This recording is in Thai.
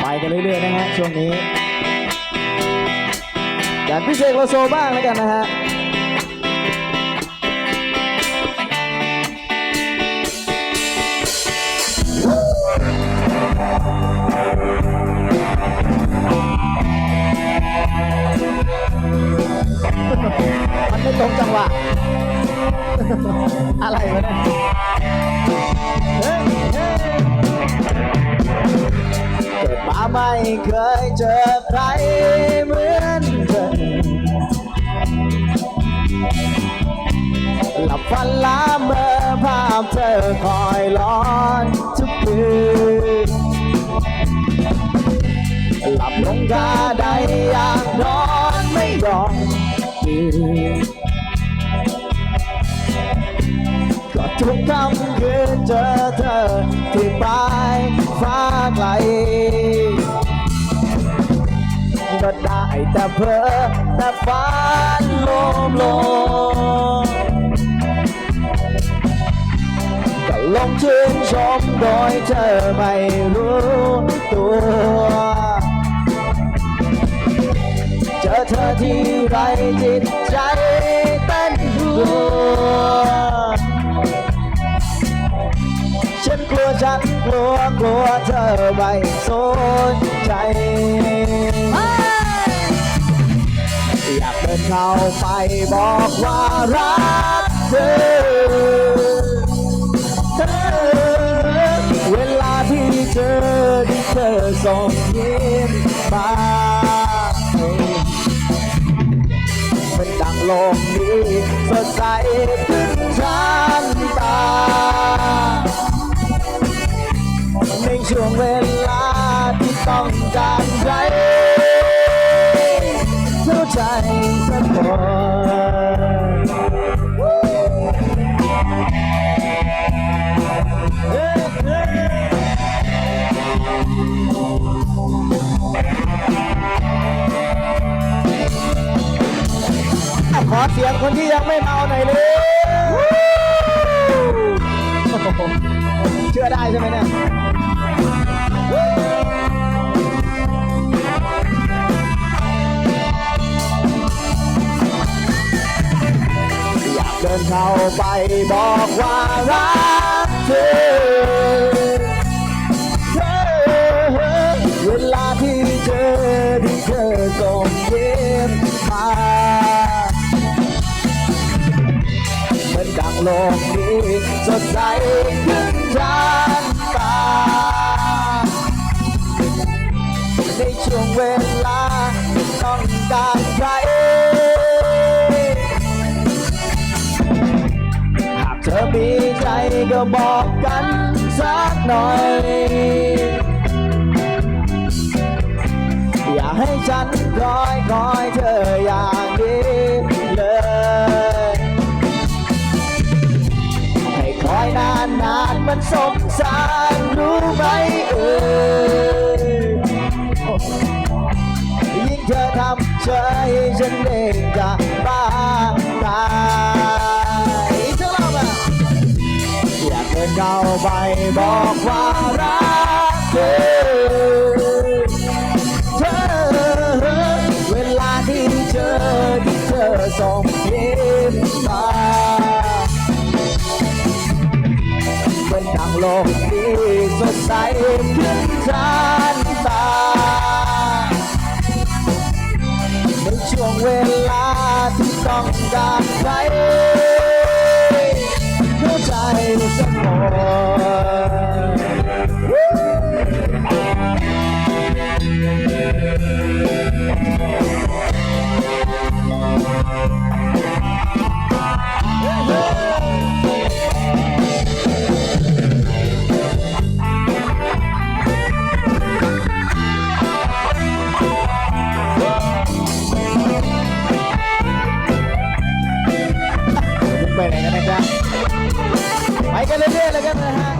ไปกันเรื่อยๆนะฮะช่วงนี้อย่างพิเศษโลโซบ้างแล้วกันนะฮะมันไม่ตรงจังหวะ อะไรวะเนี่ย เคยเจอใครเหมือนเธอหลับฝันละเมอภาพเธอคอยร้อนทุกคืนหลับลงกาใดอย่าง ก็ได้แต่เพ้อแต่ฝันลมลงก็ลงชื่นชมโดยเธอไม่รู้ตัวเจอเธอที่ไรจิตใจเต้นรัวฉันกลัวฉันกลัวกลัวเธอไม่สนใจ อยากเดินเข้าไปบอกว่ารักเธอเธอเวลาที่เจอที่เธอส่งยิ้มมาเป็นดังโลกนี้สดใสขึ้น สักคนเฮ้ยเฮ้ยอะขอเสียงคนที่ยังไม่เมาหน่อยเลยเชื่อได้ใช่ไหมเนี่ย เข้าไปบอกว่ารักเธอเธอเวลาที่เจอที่เธอส่งยิ้มมาเหมือนดังโลกนี้สดใสขึ้นทันตาในช่วงเวลา ก็บอกกันสักหน่อย อย่าให้ฉันคอยคอยเธออย่างนี้เลย ให้คอยนานนานมันสงสารรู้ไหมเอ่ยยิ่งเธอทำเฉยฉันเองจะบ้า ดินเขาไปบอกว่ารักเธอเธอ เวลาที่เจอที่เธอส่งยิ้มมาเป็นดังโลกนี้สดใสขึ้นทันตาในช่วงเวลาที่ต้องการ ไปไหนกันนะจ๊ะไปกันเรื่อยๆแล้วกันนะฮะ